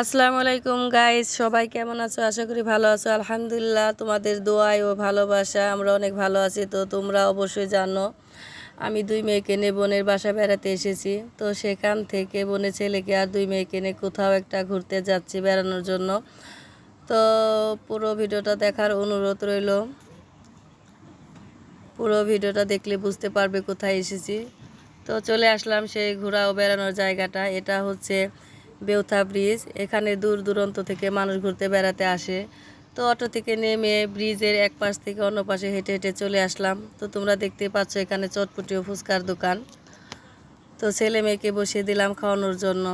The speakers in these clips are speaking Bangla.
আসসালামু আলাইকুম গাইস সবাই কেমন আছো? আশা করি ভালো আছো। আলহামদুলিল্লাহ, তোমাদের দোয়াই ও ভালোবাসা, আমরা অনেক ভালো আছি। তো তোমরা অবশ্যই জানো, আমি দুই মেয়েকে নিয়ে বোনের বাসা বেড়াতে এসেছি। তো সেখান থেকে বোনের ছেলেকে আর দুই মেয়েকে নিয়ে কোথাও একটা ঘুরতে যাচ্ছি বেড়ানোর জন্য। তো পুরো ভিডিওটা দেখার অনুরোধ রইল। পুরো ভিডিওটা দেখলে বুঝতে পারবে কোথায় এসেছি। তো চলে আসলাম সেই ঘোরা ও বেড়ানোর জায়গাটা। এটা হচ্ছে বেউথা ব্রিজ, এখানে দূর দূরান্ত থেকে মানুষ ঘুরতে বেড়াতে আসে। তো অটো থেকে নেমে ব্রিজের এক পাশ থেকে অন্য পাশে হেঁটে হেঁটে চলে আসলাম। তো তোমরা দেখতে পাচ্ছ এখানে চটপটি ও ফুচকার দোকান। তো ছেলে মেয়েকে বসিয়ে দিলাম খাওয়ানোর জন্য।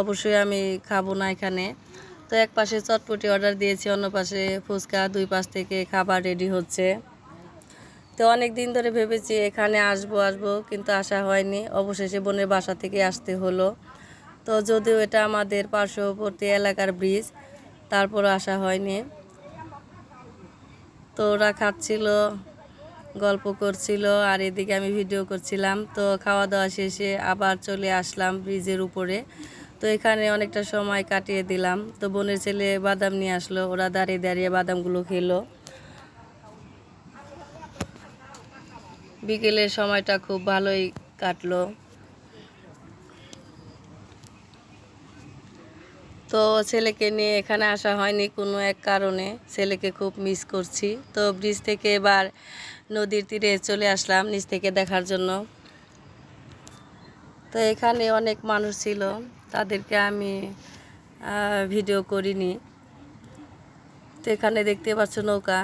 অবশ্যই আমি খাব না এখানে। তো এক পাশে চটপটি অর্ডার দিয়েছি, অন্য পাশে ফুচকা, দুই পাশ থেকে খাবার রেডি হচ্ছে। তো অনেক দিন ধরে ভেবেছি এখানে আসব আসব, কিন্তু আসা হয়নি। অবশেষে বোনের বাসা থেকে আসতে হলো। তো যদিও এটা আমাদের পার্শ্ববর্তী এলাকার ব্রিজ তারপর আসা হয়নি। তো ওরা খাচ্ছিল, গল্প করছিল, আর এদিকে আমি ভিডিও করছিলাম। তো খাওয়া দাওয়া শেষে আবার চলে আসলাম ব্রিজের উপরে। তো এখানে অনেকটা সময় কাটিয়ে দিলাম। তো বোনের ছেলে বাদাম নিয়ে আসলো, ওরা দাঁড়িয়ে দাঁড়িয়ে বাদামগুলো খেলো। বিকেলের সময়টা খুব ভালোই কাটলো। তো ছেলেকে নিয়ে এখানে আসা হয়নি কোনো এক কারণে। ছেলেকে খুব মিস করছি। তো ব্রিজ থেকে এবার নদীর তীরে চলে আসলাম নিচ থেকে দেখার জন্য। তো এখানে অনেক মানুষ ছিল, তাদেরকে আমি ভিডিও করিনি। তো এখানে দেখতে পাচ্ছ নৌকা।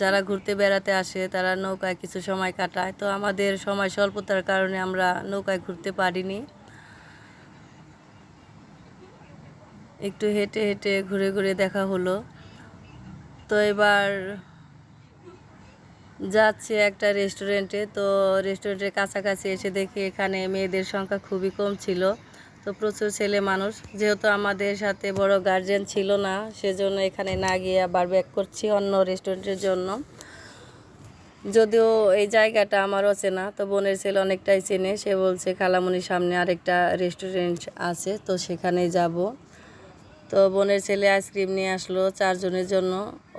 যারা ঘুরতে বেড়াতে আসে, তারা নৌকায় কিছু সময় কাটায়। তো আমাদের সময় স্বল্পতার কারণে আমরা নৌকায় ঘুরতে পারিনি। একটু হেঁটে হেঁটে ঘুরে ঘুরে দেখা হলো। তো এবার যাচ্ছি একটা রেস্টুরেন্টে তো রেস্টুরেন্টের কাছাকাছি এসে দেখি এখানে মেয়েদের সংখ্যা খুবই কম ছিল। তো প্রচুর ছেলে মানুষ। যেহেতু আমাদের সাথে বড় গার্জেন ছিল না, সেজন্য এখানে না গিয়ে আবার ব্যাক করছি অন্য রেস্টুরেন্টের জন্য। যদিও এই জায়গাটা আমার অচেনা তো বোনের ছেলে অনেকটাই চেনে। সে বলছে, খালামনির সামনে আরেকটা রেস্টুরেন্ট আছে, তো সেখানে যাব। তো বোনের ছেলে আইসক্রিম নিয়ে আসলো চারজনের জন্য।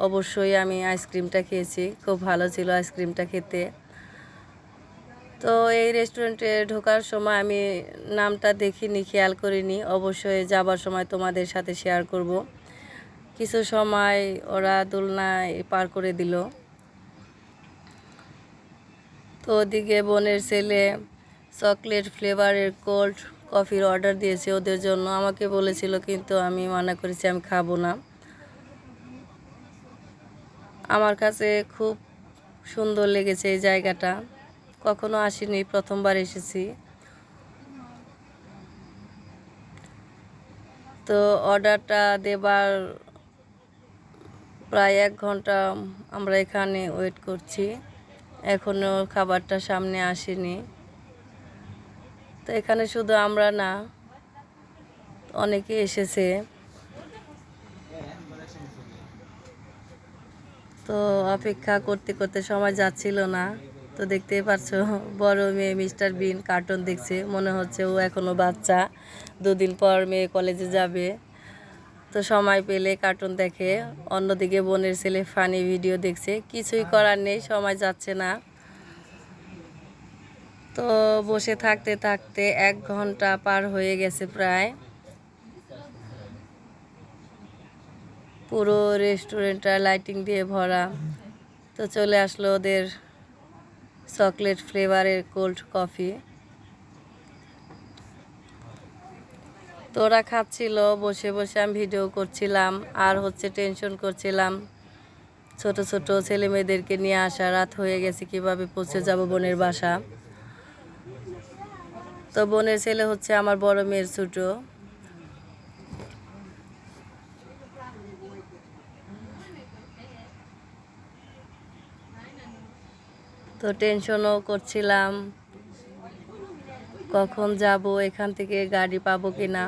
অবশ্যই আমি আইসক্রিমটা খেয়েছি, খুব ভালো ছিল আইসক্রিমটা খেতে। তো এই রেস্টুরেন্টে ঢোকার সময় আমি নামটা দেখিনি, খেয়াল করিনি। অবশ্যই যাবার সময় তোমাদের সাথে শেয়ার করব। কিছু সময় ওরা দোলনায় পার করে দিল। তো ওদিকে বোনের ছেলে চকলেট ফ্লেভারের কোল্ড কফির অর্ডার দিয়েছে ওদের জন্য। আমাকে বলেছিল কিন্তু আমি মানা করেছি, আমি খাব না। আমার কাছে খুব সুন্দর লেগেছে এই জায়গাটা। কখনো আসিনি, প্রথমবার এসেছি। তো অর্ডারটা দেবার প্রায় এক ঘণ্টা আমরা এখানে ওয়েট করছি। এখনও খাবারটা সামনে আসেনি। তো এখানে শুধু আমরা না, অনেকে এসেছে। তো অপেক্ষা করতে করতে সময় যাচ্ছিল না। তো দেখতেই পাচ্ছ বড় মেয়ে মিস্টার বিন কার্টুন দেখছে, মনে হচ্ছে ও এখনও বাচ্চা। দুদিন পর মেয়ে কলেজে যাবে। তো সময় পেলে কার্টুন দেখে, অন্যদিকে বোনের ছেলে ফানি ভিডিও দেখছে। কিছুই করার নেই, সময় যাচ্ছে না। তো বসে থাকতে থাকতে এক ঘণ্টা পার হয়ে গেছে প্রায়। পুরো রেস্টুরেন্টটা লাইটিং দিয়ে ভরা। তো চলে আসলো ওদের চকলেট ফ্লেভারের কোল্ড কফি। তো ওরা খাচ্ছিল, বসে বসে আমি ভিডিও করছিলাম, আর হচ্ছে টেনশন করছিলাম। ছোট ছোট ছেলে মেয়েদেরকে নিয়ে আসা, রাত হয়ে গেছে, কীভাবে পৌঁছে যাব বোনের বাসা। তো বোনের ছেলে হচ্ছে আমার বড় মেয়ের ছোট। তো টেনশনও করছিলাম, কখন যাব, এখান থেকে গাড়ি পাবো কি না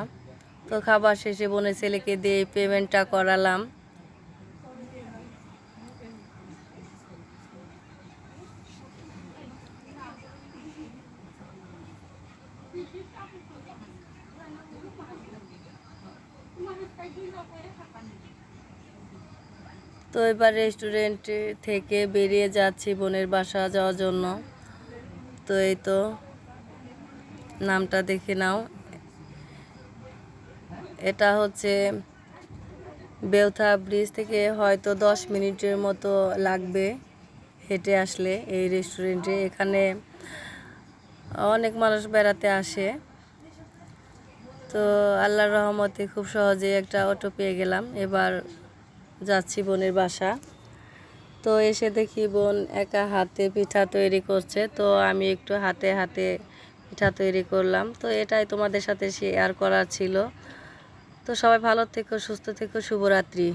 তো খাবার শেষে বোনের ছেলেকে দিয়ে পেমেন্টটা করালাম। তো এবার রেস্টুরেন্ট থেকে বেরিয়ে যাচ্ছি বোনের বাসা যাওয়ার জন্য। তো এই তো, নামটা দেখে নাও। এটা হচ্ছে বেউথা ব্রিজ থেকে হয়তো দশ মিনিটের মতো লাগবে হেঁটে আসলে এই রেস্টুরেন্টে এখানে অনেক মানুষ বেড়াতে আসে। তো আল্লাহর রহমতে খুব সহজে একটা অটো পেয়ে গেলাম। এবার যাচ্ছি বোনের বাসা। তো এসে দেখি বোন একা হাতে পিঠা তৈরি করছে। তো আমি একটু হাতে হাতে পিঠা তৈরি করলাম। তো এটাই তোমাদের সাথে শেয়ার করার ছিল। তো সবাই ভালো থেকো, সুস্থ থেকো, শুভরাত্রি।